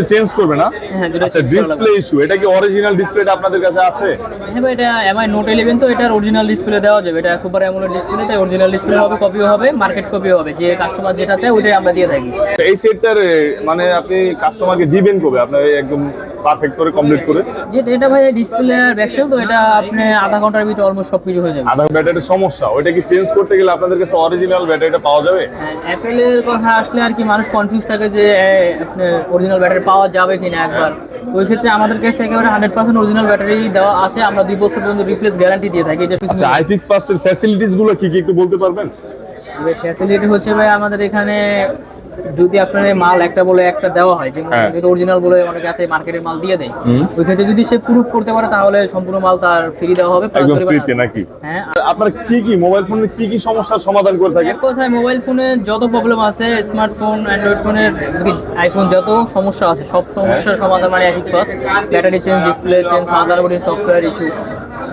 দুটো চেঞ্জ করবে না? হ্যাঁ, আচ্ছা। ডিসপ্লে ইস্যু এটা কি অরিজিনাল ডিসপ্লেটা আপনাদের কাছে আছে? হ্যাঁ ভাই এটা এমআই নোট ইলেভেন তো এটার অরিজিনাল ডিসপ্লে দেওয়া যাবে। এটা সুপার অ্যামোলেড ডিসপ্লে তাই অরিজিনাল ডিসপ্লে হবে কপিও হবে মার্কেট কপিও হবে। যে কাস্টমার যেটা চায় ওইটাই আমরা দিয়ে থাকি। এই সেটটার মানে আপনি কাস্টমারকে দিবেন কবে? আপনার একদম পারফেক্ট করে কমপ্লিট করে? যে এটা ভাই ডিসপ্লে আর ব্যাকসেল তো এটা আপনি আধা ঘণ্টার ভিতরে অলমোস্ট সব কিছু হয়ে যাবে। আধার ব্যাটারির সমস্যা। ওইটা কি চেঞ্জ করতে গেলে আপনাদের কাছে অরিজিনাল ব্যাটারিটা পাওয়া যাবে? অ্যাপেলের কথা আসলে আর কি মানুষ কনফিউজ থাকে যে আপনার অরিজিনাল ব্যাটারি পাওয়া যাবে কিনা একবার। ওই ক্ষেত্রে আমাদের কাছে একেবারে হান্ড্রেড পার্সেন্ট অরিজিনাল ব্যাটারি দেওয়া আছে। আমরা দুই বছর পর্যন্ত রিপ্লেস গ্যারান্টি দিয়ে থাকি। আচ্ছা আইফিক্স ফার্স্টের ফ্যাসিলিটিসগুলো কি কি একটু বলতে পারবেন? ফ্যাসিলিটি হচ্ছে ভাই আমাদের এখানে যদি আপনার মাল একটা বলে একটা দেওয়া হয় যেমন হ্যাঁ। অরিজিনাল বলে অনেক আছে মার্কেটের মাল দিয়ে দেয়। ওই ক্ষেত্রে যদি সে প্রুফ করতে পারে তাহলে সম্পূর্ণ মাল তার ফ্রি দেওয়া হবে একদম ফ্রিতে নাকি? হ্যাঁ। আপনারা কি কি মোবাইল ফোনের কি কি সমস্যার সমাধান করে থাকেন কথায় মোবাইল ফোনে যত প্রবলেম আছে স্মার্টফোন অ্যান্ড্রয়েড ফোনের আইফোন যত সমস্যা আছে সব সমস্যার সমাধান মানে একই first battery change display change motherboard software issue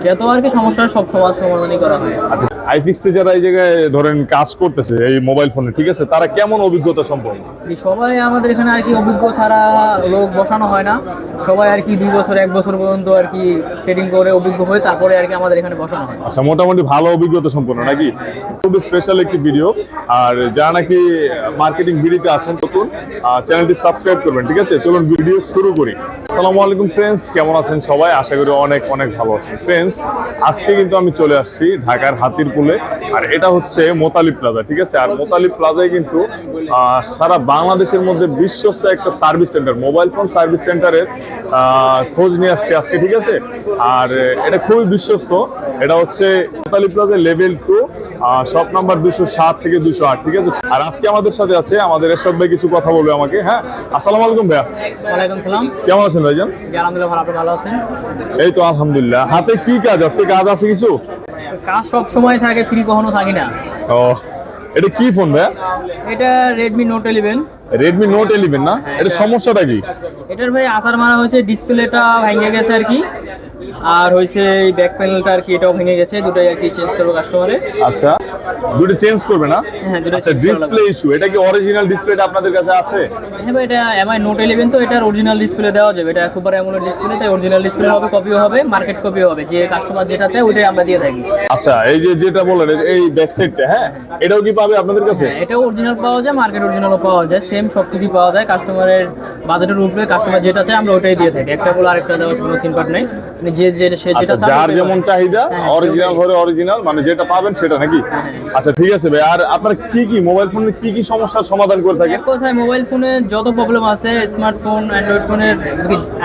যত আর কি সমস্যার সব সমাধানই করা হয়। আচ্ছা আইফিক্সে যারা এই জায়গায় ধরেন কাজ করতেছে এই মোবাইল ফোনে ঠিক আছে? তারা কেমন অভিজ্ঞতা সম্পন্ন? সবাই আমাদের এখানে আর কি অভিজ্ঞ ছাড়া লোক বসানো হয় না। সবাই আর কি দুই বছর এক বছর পর্যন্ত আর কি ট্রেডিং করে অভিজ্ঞ হয়ে তারপরে আর কি আমাদের এখানে বসানো হয়। আচ্ছা মোটামুটি ভালো অভিজ্ঞতা সম্পন্ন নাকি? খুবই স্পেশাল একটি ভিডিও আর যারা নাকি মার্কেটিং ভিডিওতে আছেন তখন চ্যানেলটি সাবস্ক্রাইব করবেন ঠিক আছে? চলুন ভিডিও শুরু করি। আসসালামু আলাইকুম ফ্রেন্ডস কেমন আছেন সবাই? আশা করি অনেক অনেক ভালো আছেন। ফ্রেন্ডস আজকে কিন্তু আমি চলে আসছি ঢাকার হাতিরপুলে আর এটা হচ্ছে মোতালি প্লাজা, ঠিক আছে? আর মোতালি প্লাজায় কিন্তু সারা বাংলাদেশের মধ্যে বিশ্বস্ত একটা service centre, mobile phone service সেন্টারের খোঁজ নিয়ে আসছে আজকে, ঠিক আছে? আর এটা খুবই বিশ্বস্ত। এটা হচ্ছে মোতালি plaza level two shop number দুশো সাত থেকে দুশো আট ঠিক আছে? আর আজকে আমাদের সাথে আছে আমাদের এরশাদ ভাই কিছু কথা বলবে আমাকে হ্যাঁ? আসসালামু আলাইকুম ভাইয়া। ওয়ালাইকুম সালাম। কেমন আছেন ভাইজান? আলহামদুলিল্লাহ আপনি ভালো আছেন? এই তো আলহামদুলিল্লাহ। হাতে কি কাজ? আজকে কাজ আছে কিছু? কাজ সব সময় থাকে ফ্রি কখনো থাকি না। ও এটা কি ফোন ভাইয়া? এটা Redmi note eleven Redmi note eleven না? এটা সমস্যাটা কি? এটার ভাই আসার মারা হয়েছে ডিসপ্লেটা ভেঙে গেছে আর কি। আর হয়েছে এই ব্যাক প্যানেলটা আর কি এটাও ভেঙে গেছে দুটোই আর কি চেঞ্জ করব কাস্টমারে আচ্ছা দুটো চেঞ্জ করবে না? হ্যাঁ দুটো আচ্ছা। ডিসপ্লে ইস্যু এটা কি অরিজিনাল ডিসপ্লেটা আপনাদের কাছে আছে? হ্যাঁ ভাই এটা এমআই নোট ইলেভেন তো এটার অরিজিনাল ডিসপ্লে দেওয়া যাবে। এটা সুপার অ্যামোলেড ডিসপ্লে তাই অরিজিনাল ডিসপ্লে হবে কপিও হবে মার্কেট কপিও হবে। যে কাস্টমার যেটা চায় ওইটাই আমরা দিয়ে থাকি। আচ্ছা এই যে যেটা বললেন এই- ব্যাক সাইডটা হ্যাঁ? এটাও কি পাবে আপনাদের কাছে? হ্যাঁ এটাও অরিজিনাল পাওয়া যায় মার্কেট অরিজিনালও পাওয়া যায় সেম সব কিছুই পাওয়া যায়। কাস্টমারের বাজেটের উপরে কাস্টমার যেটা চায় আমরা ওটাই দিয়ে থাকি। একটা বলে আরেকটা দেওয়ার কোনো সিম্পাট নেই। যে আচ্ছা যার যেমন চাহিদা হ্যাঁ, অরিজিনাল ঘরে অরিজিনাল মানে যেটা পাবেন সেটা নাকি? আচ্ছা ঠিক আছে ভাই আর আপনার কি কি মোবাইল ফোনে কি কি সমস্যার সমাধান করে থাকেন? এক কথায় মোবাইল ফোনে যত প্রবলেম আছে স্মার্টফোন অ্যান্ড্রয়েড ফোনের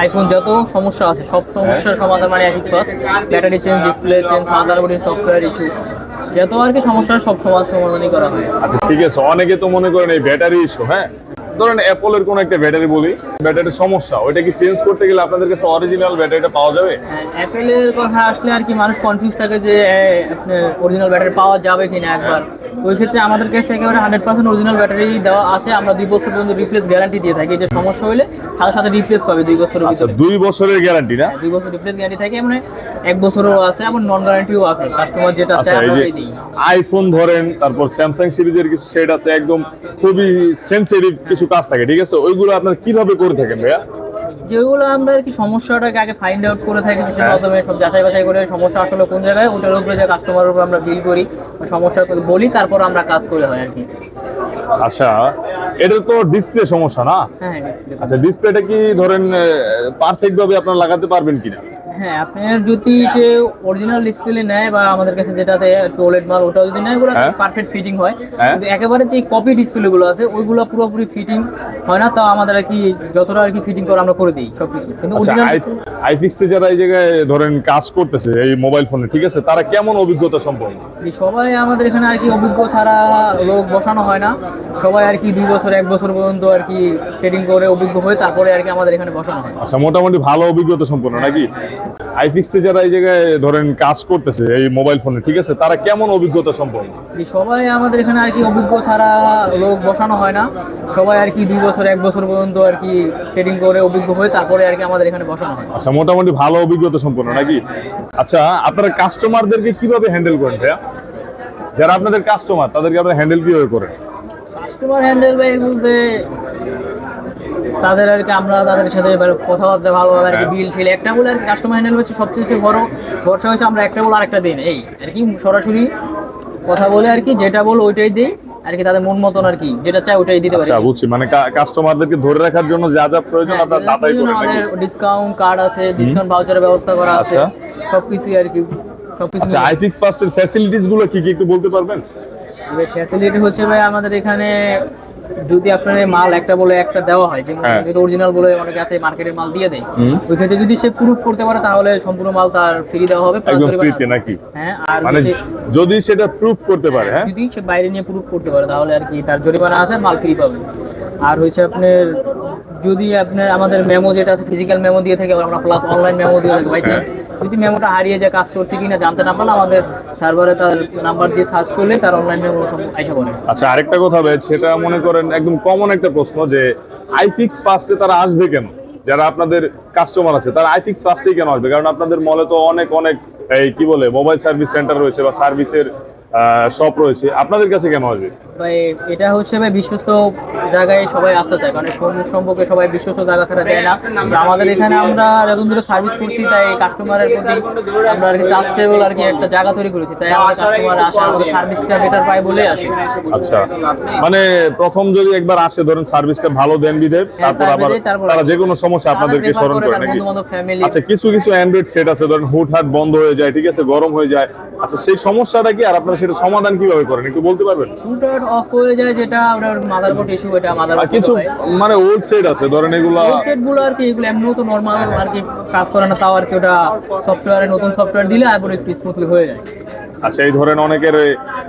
আইফোন যত সমস্যা আছে সব সমস্যার সমাধান মানে first battery change display change motherboard software issue যত আর কি সমস্যার সব সমাধানই করা হয়। আচ্ছা ঠিক আছে অনেকে তো মনে করেন এই ব্যাটারি ইস্যু হ্যাঁ? ধরেন অ্যাপলের কোন একটা ব্যাটারি বলি ব্যাটারির সমস্যা ওইটা কি চেঞ্জ করতে গেলে আপনাদের কাছে অরিজিনাল ব্যাটারিটা পাওয়া যাবে? অ্যাপেলের কথা আসলে আর কি মানুষ কনফিউজ থাকে যে আপনার অরিজিনাল ব্যাটারি পাওয়া যাবে কিনা একবার। ওই ক্ষেত্রে আমাদের কাছে একেবারে হান্ড্রেড পার্সেন্ট অরিজিনাল ব্যাটারি দেওয়া আছে আমরা দুই বছর পর্যন্ত রিপ্লেস গ্যারান্টি দিয়ে থাকি। যে সমস্যা হলে সাথে সাথে রিপ্লেস পাবে দুই বছরের আচ্ছা দুই বছরের গ্যারান্টি না? হ্যাঁ, দুই বছর রিপ্লেস গ্যারান্টি থাকে মানে এক বছরও আছে এবং নন গ্যারান্টিও আছে। কাস্টমার যেটা আচ্ছা চায় আমরা দিই। আইফোন ধরেন তারপর স্যামসাং সিরিজের কিছু সেট আছে একদম খুবই সেন্সিটিভ কিছু কাজ থাকে ঠিক আছে? ওইগুলো আপনার কীভাবে করে থাকেন ভাইয়া? যেগুলো আমরা আর কি সমস্যাটাকে আগে ফাইন্ড আউট করে থাকি সেটার হ্যাঁ। মাধ্যমে সব যাচাই বাছাই করে সমস্যা আসলে কোন জায়গায় ওটার উপরে যে কাস্টমারের উপর আমরা বিল করি সমস্যার কথা বলি তারপর আমরা কাজ করে হয় আর কি। আচ্ছা এটা তো ডিসপ্লে সমস্যা না? হ্যাঁ আচ্ছা ডিসপ্লেটা কি ধরেন পারফেক্ট ভাবে আপনারা লাগাতে পারবেন কিনা? হ্যাঁ আপনার যদি সে অরিজিনাল ডিসপ্লে নেয় বা আমাদের কাছে যেটা আছে ওলেড মাল ওটা যদি নেয় ওগুলো। পারফেক্ট ফিটিং হয়। হ্যাঁ। কিন্তু একেবারে যে কপি ডিসপ্লে গুলো আছে ওইগুলো পুরোপুরি ফিটিং হয় না আমাদের আর কি যতটা আর কি ফিটিং করে আমরা করে দিই সবকিছু। কিন্তু আচ্ছা আইফিক্সে যারা এই জায়গায় ধরেন কাজ করতেছে এই মোবাইল ফোনে ঠিক আছে তারা কেমন অভিজ্ঞতা সম্পন্ন? সবাই আমাদের এখানে আর কি অভিজ্ঞ ছাড়া লোক বসানো হয় না। সবাই আর কি দুই বছর এক বছর পর্যন্ত আর কি ট্রেডিং করে অভিজ্ঞ হয়ে তারপরে আর কি আমাদের এখানে বসানো হয়। আচ্ছা মোটামুটি ভালো অভিজ্ঞতা সম্পন্ন নাকি? আইফিক্সে যারা এই জায়গায় ধরেন কাজ করতেছে এই মোবাইল ফোনে ঠিক আছে? তারা কেমন অভিজ্ঞতা সম্পন্ন? সবাই আমাদের এখানে আর কি অভিজ্ঞ ছাড়া লোক বসানো হয় না। সবাই আর কি দুই বছর এক বছর পর্যন্ত আর কি ট্রেডিং করে অভিজ্ঞ হয়ে তারপরে আর কি আমাদের এখানে বসানো হয়। আচ্ছা মোটামুটি ভালো অভিজ্ঞতা সম্পন্ন নাকি? আচ্ছা আপনারা কাস্টমারদেরকে কীভাবে হ্যান্ডেল করেন ভাইয়া? যারা আপনাদের কাস্টমার তাদেরকে আপনারা হ্যান্ডেল কীভাবে করেন? কাস্টমার হ্যান্ডেল ভাই বলতে তাদের আর কি আমরা তাদের সাথে কথাবার্তা ভালোভাবে আর কি হ্যাঁ। বিল ফিল একটা বলে আর কি কাস্টমার হ্যান্ডেল হচ্ছে সবচেয়ে বড়। ভরসা হয়েছে আমরা একটা বলে আরেকটা দিই এই আর কি সরাসরি কথা বলে আর কি যেটা বলো ওইটাই দিই। আর কি তাদের মন মতন আর কি যেটা চাই ওইটাই দিতে পারি। আচ্ছা বুঝছি। মানে কাস্টমারদেরকে ধরে রাখার জন্য যা যা প্রয়োজন আপনার দাতাই করে নাকি? ডিসকাউন্ট কার্ড আছে ডিসকাউন্ট ভাউচারের ব্যবস্থা করা আছে। আচ্ছা। সবকিছু আর কি সবকিছু আচ্ছা আইফিক্স ফার্স্টের ফ্যাসিলিটিসগুলো কি কি একটু বলতে পারবেন? ফ্যাসিলিটি হচ্ছে ভাই আমাদের এখানে যদি আপনার মাল একটা বলে একটা দেওয়া হয়। যেমন হ্যাঁ। যদি অরিজিনাল বলে অনেকে আছে মার্কেটের মাল দিয়ে দেয়। তো ওই ক্ষেত্রে যদি সে প্রুফ করতে পারে তাহলে সম্পূর্ণ মাল তার ফ্রি দেওয়া হবে একদম ফ্রিতে নাকি? হ্যাঁ আর মানে যদি সেটা প্রুফ করতে পারে হ্যাঁ যদি সে বাইরে নিয়ে প্রুফ করতে পারে তাহলে আর কি তার জরিমানা আছে মাল ফ্রি পাবে। আর হয়েছে আপনার যদি আপনার আমাদের মেমো যেটা আছে ফিজিক্যাল মেমো দিয়ে থাকে আমরা প্লাস অনলাইন মেমো দিয়ে থাকি। বাই চান্স যদি মেমোটা হারিয়ে যায় কাজ করছে কিনা জানতে না পারলে আমাদের সার্ভারে তার নাম্বার দিয়ে সার্চ করলে তার অনলাইন মেমো সব আইসা পড়ে। আচ্ছা আরেকটা কথা ভাই সেটা মনে করেন একদম কমন একটা প্রশ্ন যে আইফিক্স ফার্স্টে তারা আসবে কেন? যারা আপনাদের কাস্টমার আছে তারা আইফিক্স ফার্স্টেই কেন আসবে? কারণ আপনাদের মলে তো অনেক অনেক এই কি বলে মোবাইল সার্ভিস সেন্টার রয়েছে বা সার্ভিসের শপ রয়েছে। আপনাদের কাছে কেন আসবে? ভাই এটা হচ্ছে ভাই বিশ্বস্ত জায়গায় সবাই আসতে চায় কারণ ফোন সম্পর্কে সবাই বিশ্বস্ত জায়গা ছাড়া দেয় না। আমাদের এখানে আমরা যতদিন ধরে সার্ভিস করছি তাই কাস্টমারের প্রতি আমরা আর কি ট্রাস্টেবল আর কি একটা জায়গা তৈরি করেছি। তাই আমাদের কাস্টমার আসে আমাদের সার্ভিসটা বেটার পায় বলে আসে। আচ্ছা মানে প্রথম যদি একবার আসে ধরেন সার্ভিসটা ভালো দেন বিদে তারপর আবার তারা যে কোনো সমস্যা আপনাদেরকে স্মরণ করে নাকি? আচ্ছা কিছু কিছু অ্যান্ড্রয়েড সেট আছে ধরেন হুটহাট বন্ধ হয়ে যায় ঠিক আছে গরম হয়ে যায় আচ্ছা সেই সমস্যাটা কি? আর আপনারা সেটা সমাধান কীভাবে করেন? একটু বলতে পারবেন? কম্পিউটার অফ হয়ে যায় যেটা আপনার মাদারবোর্ড ইস্যু এটা মাদারবোর্ড কিছু মানে ওল্ড সেট আছে ধরেন এগুলা সেটগুলো আর কি এগুলো এমনিও তো নর্মাল আর কি কাজ করে না তাও আর কি ওটা সফটওয়্যারে নতুন সফটওয়্যার দিলে আবার একটু স্মুথলি হয়ে যায়। আচ্ছা এই ধরেন অনেকের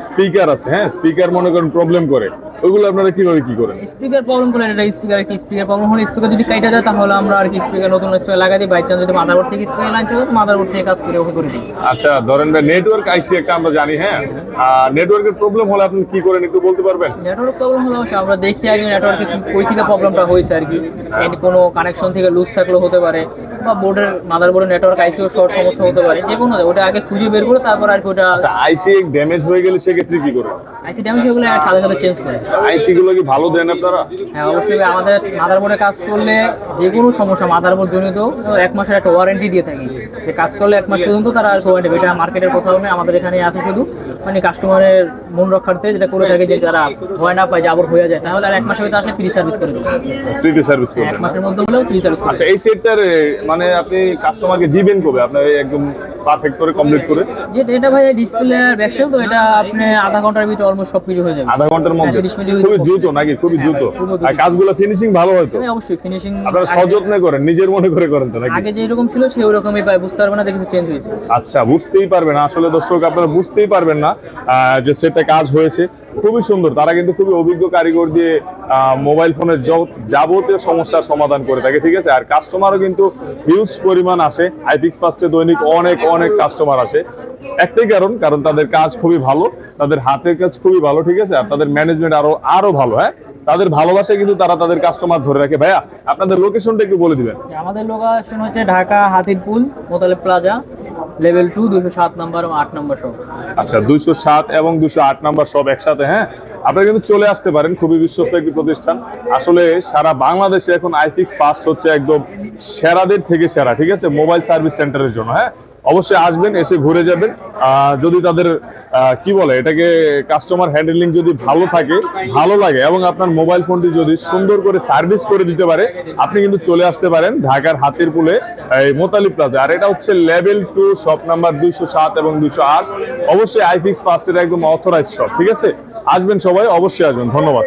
স্পিকার আছে হ্যাঁ? স্পিকার মনে করেন প্রবলেম করে। ওইগুলো আপনারা কীভাবে কি করেন? স্পিকার প্রবলেম করে এটা স্পিকার কি স্পিকার প্রবলেম হলে স্পিকার যদি কাটা যায় তাহলে আমরা আর কি স্পিকার নতুন স্পিকার লাগাই দিই। বাই চান্স যদি মাদারবোর্ড থেকে স্পিকার লাইন চলে মাদারবোর্ড থেকে কাজ করে ওকে করে দিই। আচ্ছা ধরেন নেটওয়ার্ক আইসি একটা আমরা জানি হ্যাঁ? আর নেটওয়ার্কের প্রবলেম হলে আপনি কি করেন একটু বলতে পারবেন? নেটওয়ার্ক প্রবলেম হলে অবশ্যই আমরা দেখি আগে নেটওয়ার্কে কি কই থেকে প্রবলেমটা হয়েছে আর কি। এন্ড কোনো কানেকশন থেকে লুজ থাকলেও হতে পারে। বা বোর্ডের মাদারবোর্ডের নেটওয়ার্ক আইসিও শর্ট সমস্যা হতে পারে যে কোনো ওটা আগে খুঁজে বের করে তারপর আর কি ওটা আচ্ছা আইসি ড্যামেজ হয়ে গেলে সেক্ষেত্রে কি করেন আইসি ড্যামেজ হয়ে গেলে সাথে সাথে চেঞ্জ করে। আইসি গুলো কি ভালো দেন আপনারা? হ্যাঁ অবশ্যই আমাদের মাদারবোর্ডে কাজ করলে যে কোনো সমস্যা মাদারবোর্ড জনিত এক মাসের একটা ওয়ারেন্টি দিয়ে থাকি। যে কাজ করলে এক মাস পর্যন্ত তারা ওয়ারেন্টি এটা মার্কেটের কোথাও নেই আমাদের এখানে আছে শুধু। মানে কাস্টমারের মন রক্ষার্থে যেটা করে থাকে যে যারা ভয় না পায় যে আবার হয়ে যায় তাহলে আর এক মাসের ভিতরে আসলে ফ্রি সার্ভিস করে দেবো। ফ্রিতে সার্ভিস এক মাসের মধ্যে হলেও ফ্রি সার্ভিস করে আচ্ছা এই সেটটার মানে আপনি কাস্টমারকে দিবেন কবে? আপনার একদম পারফেক্ট করে কমপ্লিট করে? যে এটা ভাই ডিসপ্লে আর ব্যাকসেল তো এটা আপনি আধা ঘণ্টার ভিতরে অলমোস্ট সব কিছু হয়ে যাবে। আধা ঘণ্টার মধ্যে? হ্যাঁ, 30 মিনিটের খুবই দ্রুত নাকি? খুবই দ্রুত। হ্যাঁ, আর কাজগুলো ফিনিশিং ভালো হয়তো হ্যাঁ, অবশ্যই ফিনিশিং আপনারা সযত্নে করেন নিজের মনে করে করেন তো নাকি? আগে যে এরকম ছিল সেই রকমই পায় বুঝতে পারবে না কিছু চেঞ্জ হয়েছে। আচ্ছা বুঝতেই পারবেন। আসলে দর্শক আপনারা বুঝতেই পারবেন না যে সেটটা কাজ হয়েছে। খুবই সুন্দর। তারা কিন্তু খুবই অভিজ্ঞ কারিগর দিয়ে মোবাইল ফোনের যাবতীয় সমস্যার সমাধান করে থাকে, ঠিক আছে? আর কাস্টমারও কিন্তু হিউজ পরিমাণ আসে। আইপিক্স ফার্স্টে দৈনিক অনেক অনেক কাস্টমার আসে। একটাই কারণ কারণ তাদের কাজ খুবই ভালো, তাদের হাতের কাজ খুবই ভালো, ঠিক আছে? আর তাদের ম্যানেজমেন্ট আরও আরও ভালো হ্যাঁ? তাদের ভালোবাসায় কিন্তু তারা তাদের কাস্টমার ধরে রাখে। ভাইয়া, আপনাদের লোকেশনটা একটু বলে দিবেন। আমাদের লোকেশন হচ্ছে Dhaka Hatirpool, Motaleb plaza level two দুশো সাত নম্বর এবং আট নম্বর সব। আচ্ছা দুইশো সাত এবং দুইশো আট নাম্বার সব একসাথে হ্যাঁ? আপনারা কিন্তু চলে আসতে পারেন, খুবই বিশ্বস্ত একটি প্রতিষ্ঠান। আসলে সারা বাংলাদেশে এখন আইফিক্স ফাস্ট হচ্ছে একদম সেরাদের থেকে সেরা, ঠিক আছে? মোবাইল সার্ভিস সেন্টারের জন্য হ্যাঁ? অবশ্যই আসবেন, এসে ঘুরে যাবেন। যদি তাদের কি বলে, এটাকে কাস্টমার হ্যান্ডেলিং যদি ভালো থাকে, ভালো লাগে, এবং আপনার মোবাইল ফোনটি যদি সুন্দর করে সার্ভিস করে দিতে পারে, আপনি কিন্তু চলে আসতে পারেন ঢাকার হাতির পুলে এই মোতালি প্লাজা আর এটা হচ্ছে লেভেল টু শপ নাম্বার দুইশো সাত এবং দুইশো আট। অবশ্যই আইফিক্স ফার্স্টের একদম অথরাইজ শপ ঠিক আছে? আসবেন সবাই, অবশ্যই আসবেন। ধন্যবাদ।